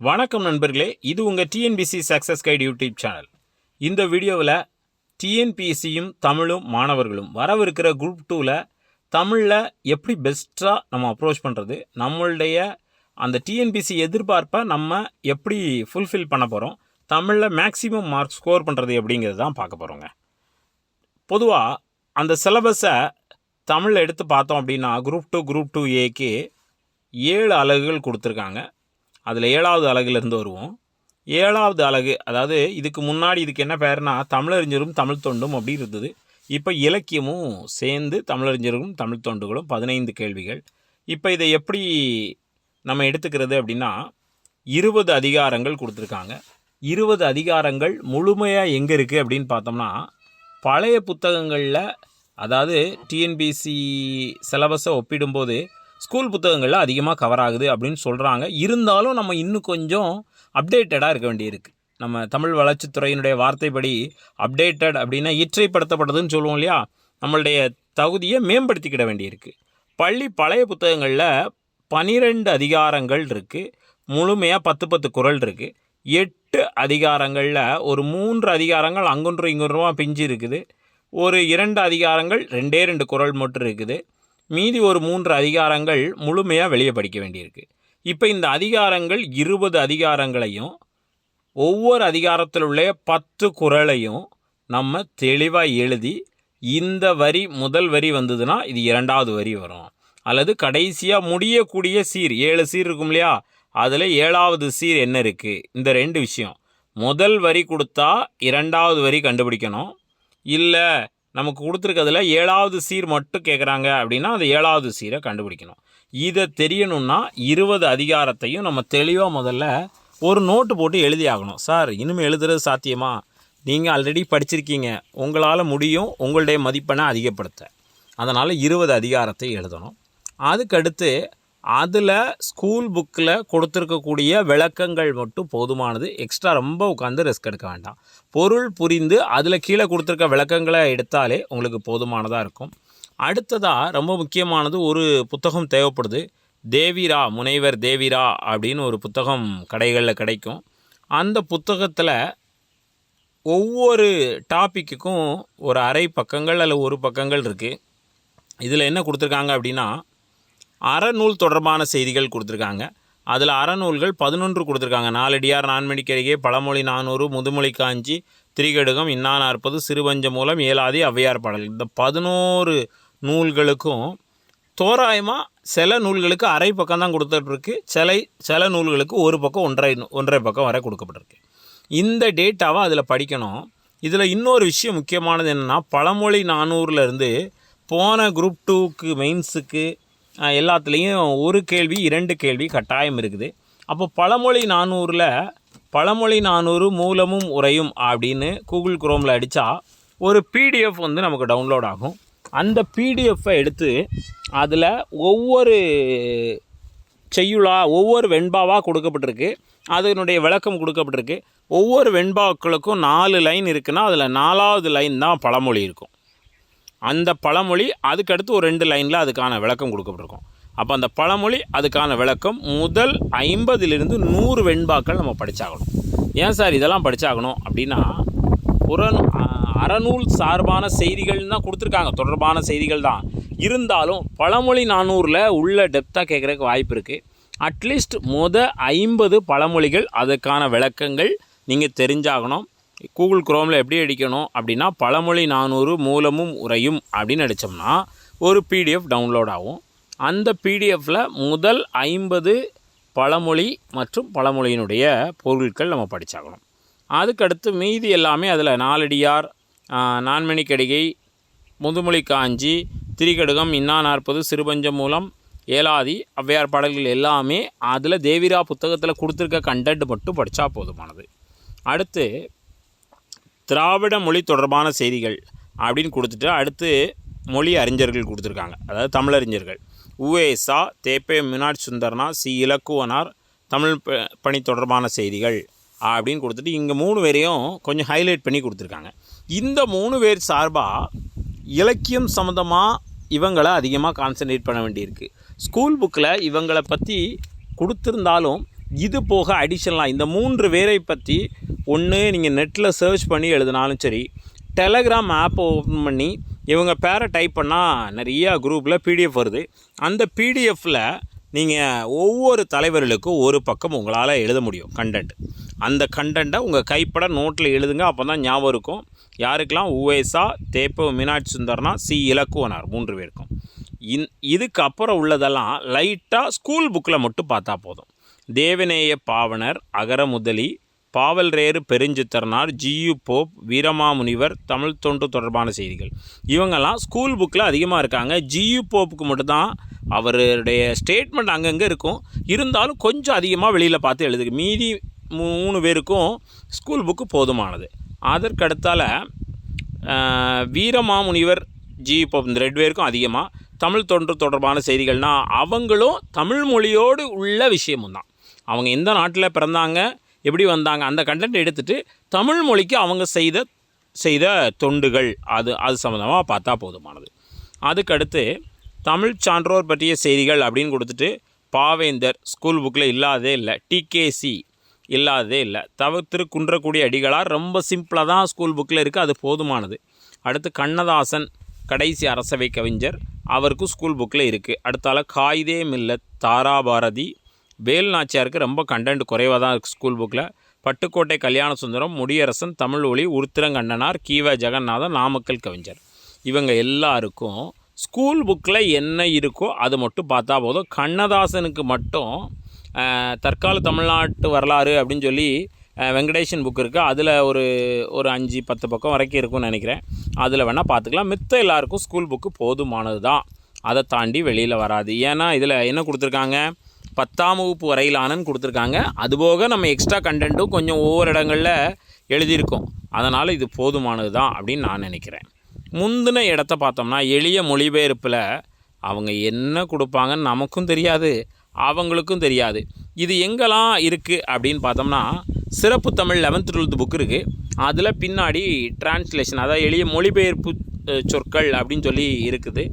வணக்கம் நண்பர்களே இது உங்கள் TNPSC success guide YouTube channel இந்த வீடியோவில் டிஎன்பிஎஸ்சியும் தமிழும் மாணவர்களும் வரவிருக்கிற குரூப் டூவில் தமிழில் எப்படி பெஸ்ட்டாக நம்ம அப்ரோச் பண்ணுறது நம்மளுடைய அந்த டிஎன்பிசி எதிர்பார்ப்பை நம்ம எப்படி ஃபுல்ஃபில் பண்ண போகிறோம் தமிழில் மேக்ஸிமம் மார்க் ஸ்கோர் பண்ணுறது அப்படிங்கிறது தான் பார்க்க போகிறோங்க பொதுவாக அந்த சிலபஸை தமிழில் எடுத்து பார்த்தோம் அப்படின்னா குரூப் டூ குரூப் டூ ஏக்கு ஏழு அலகுகள் கொடுத்துருக்காங்க. அதில் ஏழாவது அலகுலேருந்து வருவோம். ஏழாவது அலகு அதாவது இதுக்கு முன்னாடி இதுக்கு என்ன பேர்னா தமிழறிஞரும் தமிழ் தொண்டும் அப்படி இருந்தது. இப்போ இலக்கியமும் சேர்ந்து தமிழறிஞரும் தமிழ் தொண்டுகளும் பதினைந்து கேள்விகள். இப்போ இதை எப்படி நம்ம எடுத்துக்கிறது அப்படின்னா இருபது அதிகாரங்கள் கொடுத்துருக்காங்க. இருபது அதிகாரங்கள் முழுமையாக எங்கே இருக்குது அப்படின்னு பார்த்தோம்னா பழைய புத்தகங்களில் அதாவது டிஎன்பிசி சிலபஸை ஒப்பிடும்போது ஸ்கூல் புத்தகங்களில் அதிகமாக கவர் ஆகுது அப்படின்னு சொல்கிறாங்க இருந்தாலும் நம்ம இன்னும் கொஞ்சம் அப்டேட்டடாக இருக்க வேண்டியிருக்கு. நம்ம தமிழ் வளர்ச்சித்துறையினுடைய வார்த்தைப்படி அப்டேட்டட் அப்படின்னா இற்றைப்படுத்தப்பட்டதுன்னு சொல்லுவோம் இல்லையா? நம்மளுடைய தகுதியை மேம்படுத்திக்கிட வேண்டியிருக்கு. பள்ளி பழைய புத்தகங்களில் பனிரெண்டு அதிகாரங்கள் இருக்குது முழுமையாக பத்து பத்து குறள் இருக்குது எட்டு அதிகாரங்களில் ஒரு மூன்று அதிகாரங்கள் அங்கொன்றும் இங்கொன்றுமா பிஞ்சு இருக்குது ஒரு இரண்டு அதிகாரங்கள் ரெண்டே ரெண்டு குறள் மட்டும் இருக்குது. மீதி ஒரு மூன்று அதிகாரங்கள் முழுமையாக வெளியே படிக்க வேண்டியிருக்கு. இப்போ இந்த அதிகாரங்கள் இருபது அதிகாரங்களையும் ஒவ்வொரு அதிகாரத்தில் உள்ள பத்து குறளையும் நம்ம தெளிவாக எழுதி இந்த வரி முதல் வரி வந்ததுன்னா இது இரண்டாவது வரி வரும். அல்லது கடைசியாக முடியக்கூடிய சீர் ஏழு சீர் இருக்கும் இல்லையா? அதில் ஏழாவது சீர் என்ன இருக்குது இந்த ரெண்டு விஷயம். முதல் வரி கொடுத்தா இரண்டாவது வரி கண்டுபிடிக்கணும். இல்லை நமக்கு கொடுத்துருக்கிறதுல ஏழாவது சீர் மட்டும் கேட்குறாங்க அப்படின்னா அந்த ஏழாவது சீரை கண்டுபிடிக்கணும். இதை தெரியணும்னா இருபது அதிகாரத்தையும் நம்ம தெளிவாக முதல்ல ஒரு நோட்டு போட்டு எழுதி ஆகணும். சார் இனிமேல் எழுதுறது சாத்தியமா? நீங்கள் ஆல்ரெடி படிச்சிருக்கீங்க. உங்களால் முடியும். உங்களுடைய மதிப்பெண்ணை அதிகப்படுத்த. அதனால் இருபது அதிகாரத்தை எழுதணும். அதுக்கடுத்து அதில் ஸ்கூல் புக்கில் கொடுத்துருக்கக்கூடிய விளக்கங்கள் மட்டும் போதுமானது. எக்ஸ்ட்ரா ரொம்ப உட்காந்து ரிஸ்க் எடுக்க வேண்டாம். பொருள் புரிந்து அதில் கீழே கொடுத்துருக்க விளக்கங்களை எடுத்தாலே உங்களுக்கு போதுமானதாக இருக்கும். அடுத்ததாக ரொம்ப முக்கியமானது ஒரு புத்தகம் தேவைப்படுது. தேவிரா முனைவர் தேவிரா அப்படின்னு ஒரு புத்தகம் கடைகளில் கிடைக்கும். அந்த புத்தகத்தில் ஒவ்வொரு டாப்பிக்குக்கும் ஒரு அரை பக்கங்கள் அல்லது ஒரு பக்கங்கள் இருக்குது இதில் என்ன கொடுத்துருக்காங்க அப்படின்னா அறநூல் தொடர்பான செய்திகள் கொடுத்துருக்காங்க. அதில் அறநூல்கள் பதினொன்று கொடுத்துருக்காங்க. நாலடியார் நான்மணிக்கரிகை பழமொழி நானூறு முதுமொழி காஞ்சி திரிகடுகம் இன்னா நாற்பது சிறுவஞ்ச மூலம் ஏலாதி ஔவையார் பாடல். இந்த பதினோரு நூல்களுக்கும் தோராயமாக சில நூல்களுக்கு அரை பக்கம் தான் கொடுத்துட்ருக்கு. சிலை சில நூல்களுக்கு ஒரு பக்கம் ஒன்றரை ஒன்றரை பக்கம் வரை கொடுக்கப்பட்டிருக்கு. இந்த டேட்டாவை அதில் படிக்கணும். இதில் இன்னொரு விஷயம் முக்கியமானது என்னென்னா பழமொழி நானூறுலேருந்து போன குரூப் டூக்கு மெயின்ஸுக்கு எல்லாத்துலேயும் ஒரு கேள்வி இரண்டு கேள்வி கட்டாயம் இருக்குது. அப்போ பழமொழி நானூறில் பழமொழி நானூறு மூலமும் உரையும் அப்படின்னு கூகுள் குரோமில் அடித்தா ஒரு பிடிஎஃப் வந்து நமக்கு டவுன்லோட் ஆகும். அந்த பிடிஎஃப்பை எடுத்து அதில் ஒவ்வொரு செய்யுளா ஒவ்வொரு வெண்பாவாக கொடுக்கப்பட்டிருக்கு. அதனுடைய விளக்கம் கொடுக்கப்பட்டிருக்கு. ஒவ்வொரு வெண்பாக்களுக்கும் நாலு லைன் இருக்குன்னா அதில் நாலாவது லைன் தான் பழமொழி இருக்கும். அந்த பழமொழி அதுக்கடுத்து ஒரு ரெண்டு லைனில் அதுக்கான விளக்கம் கொடுக்கப்பட்டிருக்கும். அப்போ அந்த பழமொழி அதுக்கான விளக்கம் முதல் ஐம்பதிலிருந்து நூறு வெண்பாக்கள் நம்ம படித்தாகணும் ஏன் சார் இதெல்லாம் படித்தாகணும் அப்படின்னா புறநூ அறநூல் சார்பான செய்திகள் தான் கொடுத்துருக்காங்க. தொடர்பான செய்திகள் தான். இருந்தாலும் பழமொழி நானூறில் உள்ள டெப்த்தாக கேட்குறதுக்கு வாய்ப்பு இருக்குது அட்லீஸ்ட் முத ஐம்பது பழமொழிகள் அதுக்கான விளக்கங்கள் நீங்கள் தெரிஞ்சாகணும். கூகுள் குரோமில் எப்படி அடிக்கணும் அப்படின்னா பழமொழி நானூறு மூலமும் உரையும் அப்படின்னு அடித்தோம்னா ஒரு பிடிஎஃப் டவுன்லோட் ஆகும். அந்த பிடிஎஃப்பில் முதல் ஐம்பது பழமொழி மற்றும் பழமொழியினுடைய பொருட்கள் நம்ம படிச்சாகணும். அதுக்கடுத்து மீதி எல்லாமே அதில் நாலடியார் நான்மணி கடிகை முதுமொழி காஞ்சி திரிகடுகம் இன்னா நாற்பது சிறுபஞ்சம் மூலம் ஏலாதி ஔவையார் பாடல்கள் எல்லாமே அதில் தேவிரா புத்தகத்தில் கொடுத்துருக்க கண்டென்ட் மட்டும் படித்தா போதுமானது. அடுத்து திராவிட மொழி தொடர்பான செய்திகள் அப்படின்னு கொடுத்துட்டு அடுத்து மொழி அறிஞர்கள் கொடுத்துருக்காங்க. அதாவது தமிழறிஞர்கள். உவேசா தேப்பே மினாட் சுந்தர்னா சி. இலக்குவனார் தமிழ் ப- பணி தொடர்பான செய்திகள் அப்படின்னு கொடுத்துட்டு இங்கே மூணு பேரையும் கொஞ்சம் ஹைலைட் பண்ணி கொடுத்துருக்காங்க. இந்த மூணு பேர் சார்பாக இலக்கியம் சம்மந்தமாக இவங்களை அதிகமாக கான்சென்ட்ரேட் பண்ண வேண்டியிருக்கு. ஸ்கூல் புக்கில் இவங்களை பற்றி கொடுத்துருந்தாலும் இது போக அடிஷனலாக இந்த மூன்று பேரை பற்றி ஒன்று நீங்கள் நெட்டில் சர்ச் பண்ணி எழுதினாலும் சரி டெலகிராம் ஆப் ஓப்பன் பண்ணி இவங்க பேரை டைப் பண்ணால் நிறையா குரூப்பில் பிடிஎஃப் வருது. அந்த பிடிஎஃப்பில் நீங்கள் ஒவ்வொரு தலைவர்களுக்கும் ஒரு பக்கம் உங்களால் எழுத முடியும் கண்டென்ட் அந்த கண்டென்ட்டை உங்கள் கைப்பட நோட்டில் எழுதுங்க அப்போ தான் ஞாபகம் இருக்கும். யாருக்கெல்லாம் உவேசா தேப்ப மீனாட்சி சுந்தர்னா சி இலக்குவனார் மூன்று பேருக்கும். இன் இதுக்கு அப்புறம் உள்ளதெல்லாம் லைட்டாக ஸ்கூல் புக்கில் மட்டும் பார்த்தா போதும். தேவநேய பாவனர் அகர முதலி பாவல்ரேறு Perunchithiranar G U Pope Veeramamunivar Tamil தொண்டு தொடர்பான செய்திகள். இவங்கெல்லாம் ஸ்கூல் புக்கில் அதிகமாக இருக்காங்க. ஜியு போப்புக்கு மட்டும்தான் அவருடைய ஸ்டேட்மெண்ட் அங்கங்கே இருக்கும். இருந்தாலும் கொஞ்சம் அதிகமாக வெளியில் பார்த்து எழுதுக்கு மீதி மூணு பேருக்கும் ஸ்கூல் புக்கு போதுமானது. அதற்கடுத்தால் வீரமாமுனிவர் ஜி. போப் இந்த ரெண்டு பேருக்கும் அதிகமாக தமிழ் தொன்று தொடர்பான செய்திகள்னால் அவங்களும் தமிழ் மொழியோடு உள்ள விஷயமும் தான் அவங்க எந்த நாட்டில் பிறந்தாங்க எப்படி வந்தாங்க அந்த கண்டென்ட் எடுத்துட்டு தமிழ் மொழிக்கு அவங்க செய்த செய்த தொண்டுகள் அது அது சம்மந்தமாக பார்த்தா போதுமானது. அதுக்கடுத்து தமிழ் சான்றோர் பற்றிய செய்திகள் அப்படின்னு கொடுத்துட்டு பாவேந்தர் ஸ்கூல் புக்கில் இல்லாததே இல்லை டிகேசி இல்லாததே இல்லை. தவிர்த்து குன்றக்கூடிய அடிகளார் ரொம்ப சிம்பிளாக தான் ஸ்கூல் புக்கில் இருக்குது அது போதுமானது. அடுத்து கண்ணதாசன் கடைசி அரசவை கவிஞர் அவருக்கும் ஸ்கூல் புக்கில் இருக்குது அடுத்தால காயிதே மில்ல தாராபாரதி வேல் நாச்சியாருக்கு ரொம்ப கண்டென்ட் குறைவாக தான் இருக்குது ஸ்கூல் புக்கில் பட்டுக்கோட்டை கல்யாண சுந்தரம் முடியரசன் தமிழ் ஒளி உருத்திரங்கண்ணனார் கீவ ஜெகநாதன் நாமக்கல் கவிஞர். இவங்க எல்லாருக்கும் ஸ்கூல் புக்கில் என்ன இருக்கோ அது மட்டும் பார்த்தா போதும். கண்ணதாசனுக்கு மட்டும் தற்கால தமிழ்நாட்டு வரலாறு அப்படின்னு சொல்லி வெங்கடேஷன் புக் இருக்குது அதில் ஒரு ஒரு அஞ்சு பத்து பக்கம் வரைக்கும் இருக்கும்னு நினைக்கிறேன். அதில் வேணால் பார்த்துக்கலாம். மித்த எல்லாருக்கும் ஸ்கூல் புக்கு போதுமானது தான் அதை தாண்டி வெளியில் வராது. ஏன்னா இதில் என்ன கொடுத்துருக்காங்க? பத்தாம் வகுப்பு வரையிலானன்னு கொடுத்துருக்காங்க. அதுபோக நம்ம எக்ஸ்ட்ரா கண்டென்ட்டும் கொஞ்சம் ஒவ்வொரு இடங்களில் எழுதியிருக்கோம். அதனால் இது போதுமானது தான் அப்படின்னு நான் நினைக்கிறேன். முந்தின இடத்த பார்த்தோம்னா எளிய மொழிபெயர்ப்பில் அவங்க என்ன கொடுப்பாங்கன்னு நமக்கும் தெரியாது அவங்களுக்கும் தெரியாது. இது எங்கெல்லாம் இருக்குது அப்படின்னு பார்த்தோம்னா சிறப்பு தமிழ் லெவன்த் டுவெல்த் புக் இருக்குது அதில் பின்னாடி டிரான்ஸ்லேஷன் அதாவது எளிய மொழிபெயர்ப்பு சொற்கள் அப்படின்னு சொல்லி இருக்குது.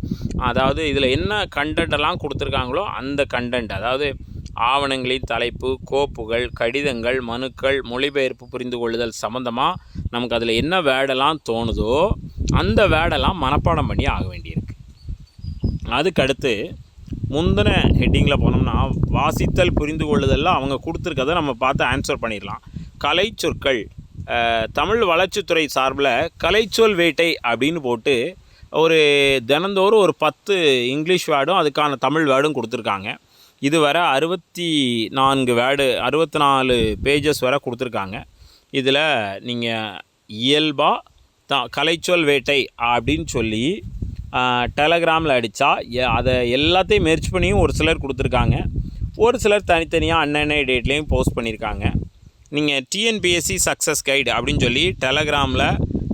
அதாவது இதில் என்ன கண்டென்ட்டெல்லாம் கொடுத்துருக்காங்களோ அந்த கண்டென்ட் அதாவது ஆவணங்களின் தலைப்பு கோப்புகள் கடிதங்கள் மனுக்கள் மொழிபெயர்ப்பு புரிந்து கொள்ளுதல் சம்மந்தமாக நமக்கு அதில் என்ன வேடெல்லாம் தோணுதோ அந்த வேடெல்லாம் மனப்பாடம் பண்ணி ஆக வேண்டியிருக்கு. அதுக்கடுத்து முந்தின ஹெட்டிங்கில் போனோம்னா வாசித்தல் புரிந்து கொள்ளுதலில் அவங்க கொடுத்துருக்கதை நம்ம பார்த்து ஆன்சர் பண்ணிடலாம். கலை சொற்கள் தமிழ் வளர்ச்சித்துறை சார்பில் கலைச்சொல் வேட்டை அப்படின்னு போட்டு ஒரு தினந்தோறும் ஒரு பத்து இங்கிலீஷ் வேர்டும் அதுக்கான தமிழ் வேர்டும் கொடுத்துருக்காங்க. இதுவரை அறுபத்தி நான்கு வேர்டு அறுபத்தி நாலு பேஜஸ் வரை கொடுத்துருக்காங்க. இதில் நீங்கள் இயல்பாக த கலைச்சொல் வேட்டை அப்படின்னு சொல்லி டெலகிராமில் அடித்தா அதை எல்லாத்தையும் மெர்ச் பண்ணியும் ஒரு சிலர் கொடுத்துருக்காங்க. ஒரு சிலர் தனித்தனியாக அன்னன்னை டேட்லேயும் போஸ்ட் பண்ணியிருக்காங்க. நீங்கள் டிஎன்பிஎஸ்சி சக்ஸஸ் கைடு அப்படின்னு சொல்லி டெலகிராமில்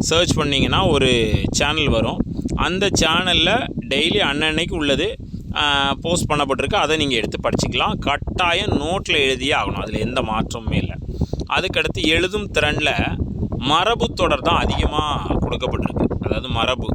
சர்ச் பண்ணிங்கன்னா ஒரு சேனல் வரும். அந்த சேனலில் டெய்லி அன்னன்னைக்கு உள்ளது போஸ்ட் பண்ணப்பட்டிருக்கு. அதை நீங்கள் எடுத்து படிச்சுக்கலாம். கட்டாயம் நோட்டில் எழுதியே ஆகணும். அதில் எந்த மாற்றமுமே இல்லை. அதுக்கடுத்து எழுதும் திறனில் மரபு தொடர் தான் அதிகமாக கொடுக்கப்பட்டிருக்கு. அதாவது மரபு.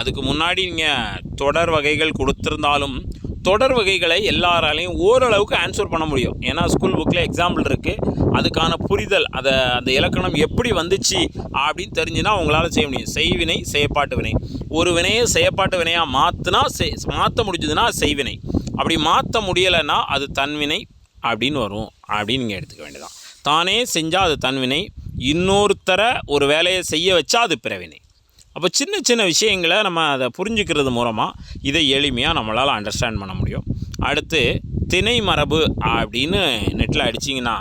அதுக்கு முன்னாடி நீங்கள் தொடர் வகைகள் கொடுத்துருந்தாலும் தொடர் வகைகளை எல்லாராலையும் ஓரளவுக்கு ஆன்சர் பண்ண முடியும். ஏன்னா ஸ்கூல் புக்கில் எக்ஸாம்பிள் இருக்குது அதுக்கான புரிதல் அதை அந்த இலக்கணம் எப்படி வந்துச்சு அப்படின்னு தெரிஞ்சுன்னா உங்களால் செய்ய முடியும். செய்வினை செயப்பாட்டு வினை. ஒரு வினையை செயப்பாட்டு வினையாக மாற்றினா செய் மாற்ற முடிஞ்சதுன்னா செய்வினை. அப்படி மாற்ற முடியலைன்னா அது தன்வினை அப்படின்னு வரும். அப்படின்னு நீங்கள் எடுத்துக்க வேண்டியதான் தானே செஞ்சால் அது தன்வினை. இன்னொருத்தரை ஒரு வேலையை செய்ய வச்சா அது பிறவினை. அப்போ சின்ன சின்ன விஷயங்களை நம்ம அதை புரிஞ்சுக்கிறது மூலமாக இதை எளிமையாக நம்மளால் அண்டர்ஸ்டாண்ட் பண்ண முடியும். அடுத்து திணை மரபு அப்படின்னு நெட்டில் அடிச்சிங்கன்னா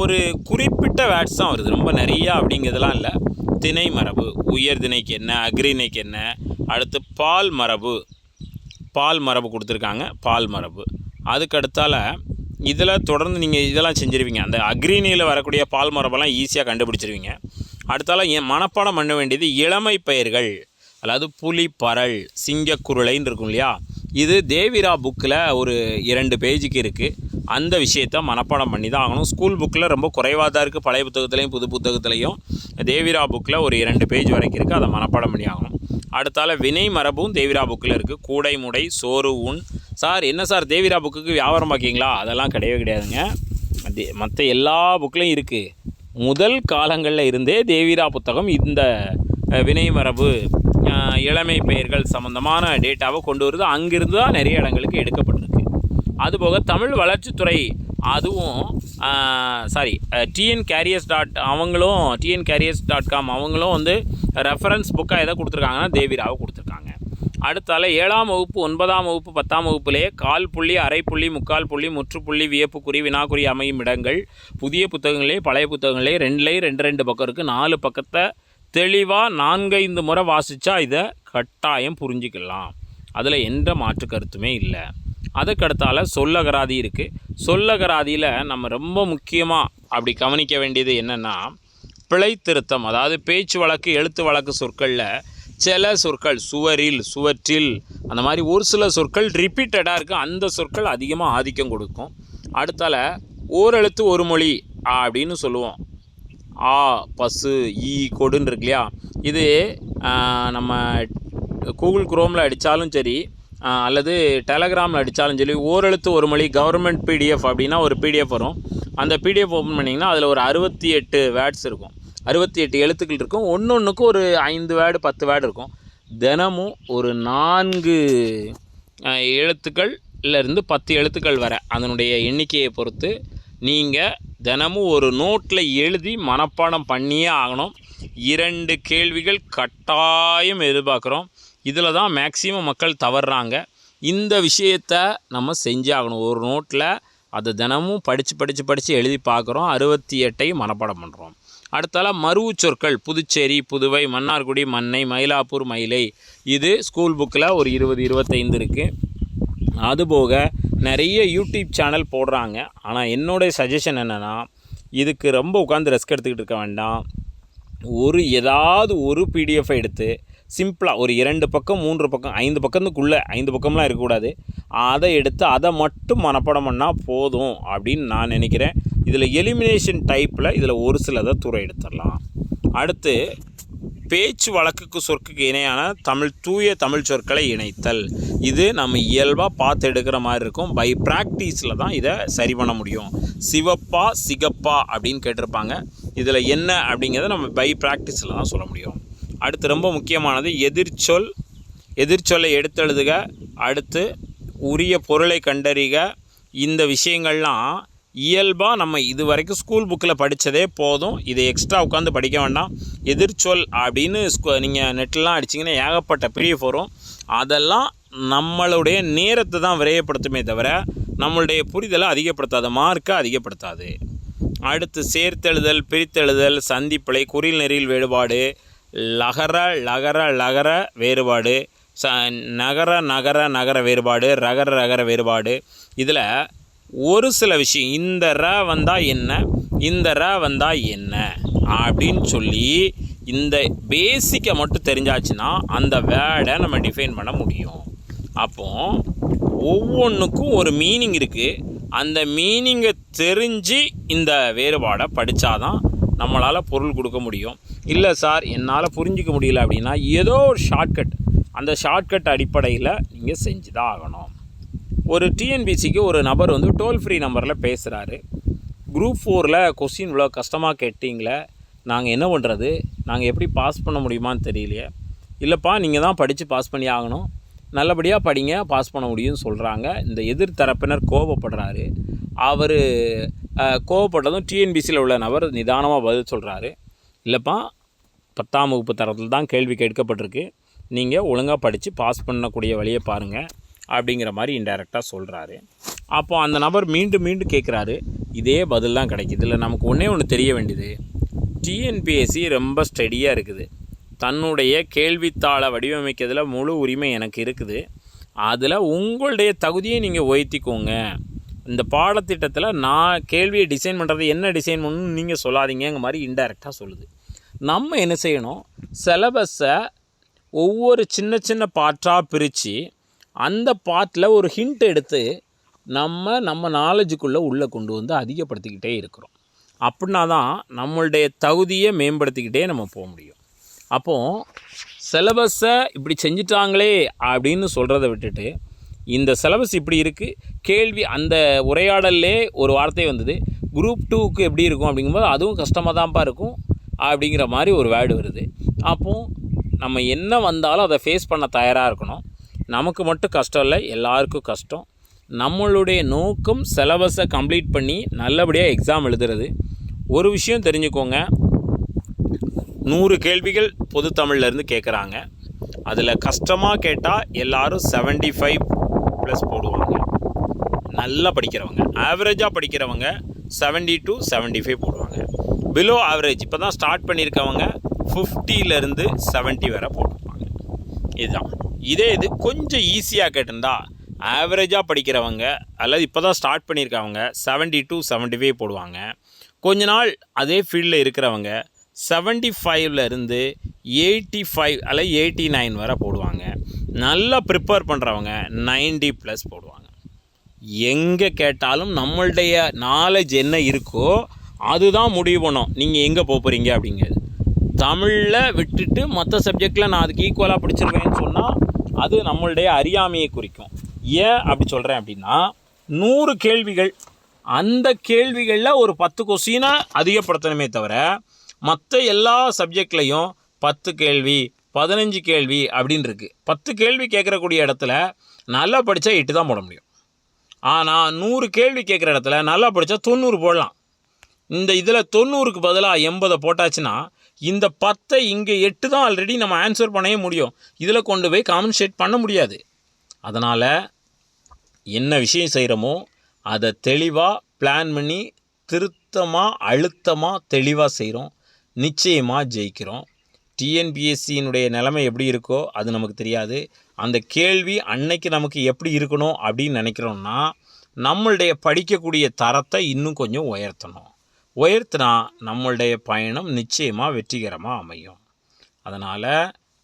ஒரு குறிப்பிட்ட வேர்ட்ஸ் தான் வருது. ரொம்ப நிறையா அப்படிங்கிறதுலாம் இல்லை. திணை மரபு உயர் திணைக்கு என்ன அக்ரிணைக்கு என்ன அடுத்து பால் மரபு. பால் மரபு கொடுத்துருக்காங்க. பால் மரபு. அதுக்கடுத்தால் இதெல்லாம் இதில் தொடர்ந்து நீங்கள் இதெல்லாம் செஞ்சுருவீங்க. அந்த அக்ரிணியில் வரக்கூடிய பால் மரபெல்லாம் ஈஸியாக கண்டுபிடிச்சிருவீங்க. அடுத்தால என் மனப்பாடம் பண்ண வேண்டியது இளமை பெயர்கள். அதாவது புலி பரல் சிங்கக்குருளைன்னு இருக்கும் இல்லையா? இது தேவிரா புக்கில் ஒரு இரண்டு பேஜுக்கு இருக்குது அந்த விஷயத்த மனப்பாடம் பண்ணி தான் ஆகணும். ஸ்கூல் புக்கில் ரொம்ப குறைவாக தான் இருக்குது பழைய புத்தகத்துலேயும் புது புத்தகத்துலேயும். தேவிரா புக்கில் ஒரு இரண்டு பேஜ் வரைக்கும் இருக்குது அதை மனப்பாடம் பண்ணி ஆகணும். அடுத்தால வினை மரபும் தேவிரா புக்கில் இருக்குது கூடை முடை சோறு உண். சார் என்ன சார்? தேவிரா புக்குக்கு வியாபாரம் பார்க்கீங்களா அதெல்லாம் கிடையவே கிடையாதுங்க. மற்ற எல்லா புக்லேயும் இருக்குது முதல் காலங்களில் இருந்தே தேவிரா புத்தகம் இந்த வினை மரபு இளமை பெயர்கள் சம்மந்தமான டேட்டாவை கொண்டு வருது. அங்கிருந்து தான் நிறைய இடங்களுக்கு எடுக்கப்பட்டிருக்கு. அதுபோக தமிழ் வளர்ச்சித்துறை அதுவும் சாரி டிஎன் கேரியர்ஸ் டாட் அவங்களும் டிஎன் கேரியர்ஸ் டாட் காம் அவங்களும் வந்து ரெஃபரன்ஸ் புக்காக எதை கொடுத்துருக்காங்கன்னா தேவிராவை கொடுத்துருக்காங்க. அடுத்தால ஏழாம் வகுப்பு ஒன்பதாம் வகுப்பு பத்தாம் வகுப்பிலே கால் புள்ளி அரை புள்ளி முக்கால் புள்ளி முற்றுப்புள்ளி வியப்புக்குறி வினாக்குறி அமையும் இடங்கள். புதிய புத்தகங்களே பழைய புத்தகங்களே ரெண்டுலேயும் ரெண்டு ரெண்டு பக்கம் இருக்குது நாலு பக்கத்தை தெளிவாக நான்கைந்து முறை வாசித்தா இதை கட்டாயம் புரிஞ்சிக்கலாம். அதில் எந்த மாற்று கருத்துமே இல்லை. அதுக்கடுத்தால சொல்லகராதி இருக்குது சொல்லகராதியில் நம்ம ரொம்ப முக்கியமாக அப்படி கவனிக்க வேண்டியது என்னென்னா பிழை திருத்தம் அதாவது பேச்சு வழக்கு எழுத்து வழக்கு சொற்களில் சில சொற்கள் சுவரில் சுவற்றில் அந்த மாதிரி ஒரு சில சொற்கள் ரிப்பீட்டடாக இருக்குது அந்த சொற்கள் அதிகமாக ஆதிக்கம் கொடுக்கும். அடுத்தால ஓரெழுத்து ஒரு மொழி அப்படின்னு சொல்லுவோம். ஆ பசு ஈ கொடுன்னு இருக்கு இல்லையா? இது நம்ம கூகுள் குரோமில் அடித்தாலும் சரி அல்லது டெலகிராமில் அடித்தாலும் சரி ஓரெழுத்து ஒரு மொழி கவர்மெண்ட் பிடிஎஃப் அப்படின்னா ஒரு பிடிஎஃப் வரும். அந்த பிடிஎஃப் ஓப்பன் பண்ணிங்கன்னா அதில் ஒரு அறுபத்தி எட்டு வேர்ட்ஸ் இருக்கும். அறுபத்தி எட்டு எழுத்துக்கள் இருக்கும். ஒன்று ஒன்றுக்கும் ஒரு ஐந்து வேர்டு பத்து வேர்டு இருக்கும். தினமும் ஒரு நான்கு எழுத்துக்கள்லேருந்து இருந்து பத்து எழுத்துக்கள் வர அதனுடைய எண்ணிக்கையை பொறுத்து நீங்கள் தினமும் ஒரு நோட்டில் எழுதி மனப்பாடம் பண்ணியே ஆகணும். இரண்டு கேள்விகள் கட்டாயம் எதிர்பார்க்குறோம். இதில் தான் மேக்சிமம் மக்கள் தவறுறாங்க இந்த விஷயத்தை நம்ம செஞ்சாகணும் ஒரு நோட்டில் அதை தினமும் படித்து படித்து படித்து எழுதி பார்க்குறோம். அறுபத்தி எட்டையும் மனப்பாடம் பண்ணுறோம் அடுத்தால மருவு சொற்கள் புதுச்சேரி புதுவை மன்னார்குடி மன்னை மயிலாப்பூர் மயிலை. இது ஸ்கூல் புக்கில் ஒரு இருபது இருபத்தைந்து இருக்குது அதுபோக நிறைய யூடியூப் சேனல் போடுறாங்க. ஆனால் என்னுடைய சஜஷன் என்னென்னா இதுக்கு ரொம்ப உட்காந்து ரெஸ்க் எடுத்துக்கிட்டு இருக்க வேண்டாம். ஒரு ஏதாவது ஒரு பிடிஎஃப் எடுத்து சிம்பிளாக ஒரு இரண்டு பக்கம் மூன்று பக்கம் ஐந்து பக்கத்துக்குள்ளே ஐந்து பக்கம்லாம் இருக்கக்கூடாது. அதை எடுத்து அதை மட்டும் மனப்பாடம் பண்ணால் போதும் அப்படின்னு நான் நினைக்கிறேன். இதில் எலிமினேஷன் டைப்பில் இதில் ஒரு சிலதை துறை எடுத்துடலாம். அடுத்து பேச்சு வழக்குக்கு சொற்குக்கு இணையான தமிழ் தூய தமிழ் சொற்களை இணைத்தல். இது நம்ம இயல்பாக பார்த்து எடுக்கிற மாதிரி இருக்கும். பை ப்ராக்டிஸில் தான் இதை சரி பண்ண முடியும். சிவப்பா சிகப்பா அப்படின்னு கேட்டிருப்பாங்க. இதில் என்ன அப்படிங்கிறத நம்ம பை ப்ராக்டிஸில் தான் சொல்ல முடியும். அடுத்து ரொம்ப முக்கியமானது எதிர்ச்சொல். எதிர்ச்சொல்லை எடுத்தெழுதுக. அடுத்து உரிய பொருளை கண்டறிக. இந்த விஷயங்கள்லாம் இயல்பாக நம்ம இது வரைக்கும் ஸ்கூல் புக்கில் படித்ததே போதும். இது எக்ஸ்ட்ரா உட்காந்து படிக்க வேண்டாம். எதிர்ச்சொல் அப்படின்னு ஸ்கூ நீங்கள் நெட்லாம் அடிச்சிங்கன்னா ஏகப்பட்ட பிரிவு வரும். அதெல்லாம் நம்மளுடைய நேரத்தை தான் விரையப்படுத்துமே தவிர நம்மளுடைய புரிதலை அதிகப்படுத்தாது மார்க்கை அதிகப்படுத்தாது. அடுத்து சேர்த்தெழுதல் பிரித்தெழுதல் சந்திப்பிழை குறில் நெறியில் வேறுபாடு லகர லகர லகர வேறுபாடு ச நகர நகர நகர வேறுபாடு ரகர ரகர வேறுபாடு. இதில் ஒரு சில விஷயம் இந்த ர வந்தால் என்ன? இந்த ர வந்தால் என்ன? அப்படின்னு சொல்லி இந்த பேசிக்கை மட்டும் தெரிஞ்சாச்சுன்னா அந்த வேர்டை நம்ம டிஃபைன் பண்ண முடியும். அப்போ ஒவ்வொன்றுக்கும் ஒரு மீனிங் இருக்குது அந்த மீனிங்கை தெரிஞ்சு இந்த வேறுபாடை படித்தாதான் நம்மளால் பொருள் கொடுக்க முடியும். இல்லை சார் என்னால் புரிஞ்சிக்க முடியல அப்படின்னா ஏதோ ஒரு ஷார்ட்கட் அந்த ஷார்ட்கட் அடிப்படையில் நீங்கள் செஞ்சு தான் ஆகணும். ஒரு டிஎன்பிசிக்கு ஒரு நபர் வந்து டோல் ஃப்ரீ நம்பரில் பேசுகிறாரு குரூப் ஃபோரில் கொஸ்டின் இவ்வளோ கஷ்டமாக கேட்டிங்களே நாங்கள் என்ன பண்ணுறது நாங்கள் எப்படி பாஸ் பண்ண முடியுமான்னு தெரியலையே. இல்லைப்பா நீங்கள் தான் படித்து பாஸ் பண்ணி ஆகணும். நல்லபடியாக படிங்க பாஸ் பண்ண முடியும்னு சொல்கிறாங்க இந்த எதிர்த்தரப்பினர் கோபப்படுறாரு அவர் கோவப்பட்டதும் டிஎன்பிசியில் உள்ள நபர் நிதானமாக பதில் சொல்கிறாரு இல்லைப்பா பத்தாம் வகுப்பு தரத்தில் தான் கேள்வி கேட்கப்பட்டிருக்கு. நீங்கள் ஒழுங்காக படித்து பாஸ் பண்ணக்கூடிய வழியை பாருங்கள் அப்படிங்கிற மாதிரி இன்டைரக்டாக சொல்கிறாரு அப்போ அந்த நபர் மீண்டும் மீண்டும் கேட்குறாரு இதே பதில் தான் கிடைக்குது. இல்லை நமக்கு ஒன்றே ஒன்று தெரிய வேண்டியது டிஎன்பிஎஸ்சி ரொம்ப ஸ்டடியாக இருக்குது. தன்னுடைய கேள்வித்தாளை வடிவமைக்கிறதுல முழு உரிமை எனக்கு இருக்குது. அதில் உங்களுடைய தகுதியை நீங்கள் உயர்த்திக்கோங்க. இந்த பாடத்திட்டத்தில் நான் கேள்வியை டிசைன் பண்ணுறது என்ன டிசைன் பண்ணணும்னு நீங்கள் சொல்லாதீங்கங்கிற மாதிரி இன்டைரக்டாக சொல்லுது. நம்ம என்ன செய்யணும்? சிலபஸை ஒவ்வொரு சின்ன சின்ன பாட்டாக பிரித்து அந்த பாட்டில் ஒரு ஹிண்ட் எடுத்து நம்ம நம்ம நாலேஜுக்குள்ளே உள்ளே கொண்டு வந்து அதிகப்படுத்திக்கிட்டே இருக்கிறோம். அப்படின்னா தான் நம்மளுடைய தகுதியை மேம்படுத்திக்கிட்டே நம்ம போக முடியும். அப்போது சிலபஸை இப்படி செஞ்சிட்டாங்களே அப்படின்னு சொல்கிறத விட்டுட்டு இந்த சிலபஸ் இப்படி இருக்குது கேள்வி அந்த உரையாடல்லே ஒரு வார்த்தை வந்தது குரூப் டூக்கு எப்படி இருக்கும் அப்படிங்கும்போது அதுவும் கஷ்டமாக தான்ப்பா இருக்கும் அப்படிங்கிற மாதிரி ஒரு வேர்டு வருது. அப்போது நம்ம என்ன வந்தாலும் அதை ஃபேஸ் பண்ண தயாராக இருக்கணும். நமக்கு மட்டும் கஷ்டம் இல்லை எல்லாருக்கும் கஷ்டம். நம்மளுடைய நோக்கம் சிலபஸை கம்ப்ளீட் பண்ணி நல்லபடியாக எக்ஸாம் எழுதுறது. ஒரு விஷயம் தெரிஞ்சுக்கோங்க. நூறு கேள்விகள் பொது தமிழ்லேருந்து கேட்குறாங்க அதில் கஷ்டமாக கேட்டால் எல்லாரும் 75 ஃபைவ் ப்ளஸ் போடுவாங்க. நல்லா படிக்கிறவங்க ஆவரேஜாக படிக்கிறவங்க 70 டு 75 ஃபைவ் போடுவாங்க. பிலோ ஆவரேஜ் இப்போ தான் ஸ்டார்ட் பண்ணியிருக்கவங்க 50 ல இருந்து 70 வரை போட்டுருப்பாங்க. இதுதான். இதே இது கொஞ்சம் ஈஸியாக கேட்டிருந்தா ஆவரேஜாக படிக்கிறவங்க அல்லது இப்போ தான் ஸ்டார்ட் பண்ணியிருக்கவங்க 70 டு 75 ஃபைவ் போடுவாங்க. கொஞ்ச நாள் அதே ஃபீல்டில் இருக்கிறவங்க செவன்ட்டி ஃபைவ்லேருந்து எயிட்டி ஃபைவ் அல்லது எயிட்டி நைன் வரை போடுவாங்க. நல்லா ப்ரிப்பேர் பண்ணுறவங்க 90 ப்ளஸ் போடுவாங்க. எங்கே கேட்டாலும் நம்மளுடைய நாலேஜ் என்ன இருக்கோ அதுதான் முடிவு பண்ணோம். நீங்கள் எங்கே போக போகிறீங்க அப்படிங்கிறது. தமிழில் விட்டுட்டு மற்ற சப்ஜெக்டில் நான் அதுக்கு ஈக்குவலாக பிடிச்சிருவேன்னு சொன்னால் அது நம்மளுடைய அறியாமையை குறிக்கும். ஏன் அப்படி சொல்கிறேன் அப்படின்னா நூறு கேள்விகள் அந்த கேள்விகளில் ஒரு பத்து கொஸ்டினை அதிகப்படுத்தணுமே தவிர மற்ற எல்லா சப்ஜெக்ட்லேயும் பத்து கேள்வி பதினஞ்சு கேள்வி அப்படின்னு இருக்குது பத்து கேள்வி கேட்குறக்கூடிய இடத்துல நல்லா படித்தா எட்டு தான் போட முடியும். ஆனால் நூறு கேள்வி கேட்குற இடத்துல நல்லா படித்தா தொண்ணூறு போடலாம். இந்த இதில் தொண்ணூறுக்கு பதிலாக எண்பதை போட்டாச்சுன்னா இந்த பத்தை இங்கே எட்டு தான் ஆல்ரெடி நம்ம ஆன்சர் பண்ணவே முடியும். இதில் கொண்டு போய் காம்பன்சேட் பண்ண முடியாது. அதனால் என்ன விஷயம் செய்கிறோமோ அதை தெளிவாக பிளான் பண்ணி திருத்தமாக அழுத்தமாக தெளிவாக செய்கிறோம் நிச்சயமாக ஜெயிக்கிறோம். டிஎன்பிஎஸ்சியினுடைய நிலைமை எப்படி இருக்கோ அது நமக்கு தெரியாது. அந்த கேள்வி அன்னைக்கு நமக்கு எப்படி இருக்கணும் அப்படின்னு நினைக்கிறோம்னா நம்மளுடைய படிக்கக்கூடிய தரத்தை இன்னும் கொஞ்சம் உயர்த்தணும். உயர்த்தினா நம்மளுடைய பயணம் நிச்சயமாக வெற்றிகரமாக அமையும். அதனால்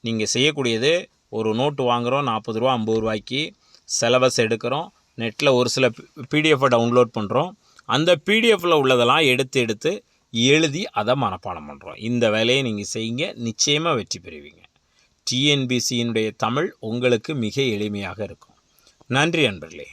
நீங்கள் செய்யக்கூடியது ஒரு நோட்டு வாங்குகிறோம் நாற்பது ரூபா ஐம்பது ரூபாய்க்கு சிலபஸ் எடுக்கிறோம். நெட்டில் ஒரு சில பிடிஎஃப்பை டவுன்லோட் பண்ணுறோம் அந்த பிடிஎஃப்பில் உள்ளதெல்லாம் எடுத்து எடுத்து எழுதி அதை மனப்பாடம் பண்ணுறோம் இந்த வேலையை நீங்கள் செய்யுங்க நிச்சயமாக வெற்றி பெறுவீங்க. டிஎன்பிசியினுடைய தமிழ் உங்களுக்கு மிக எளிமையாக இருக்கும். நன்றி அன்பர்களே.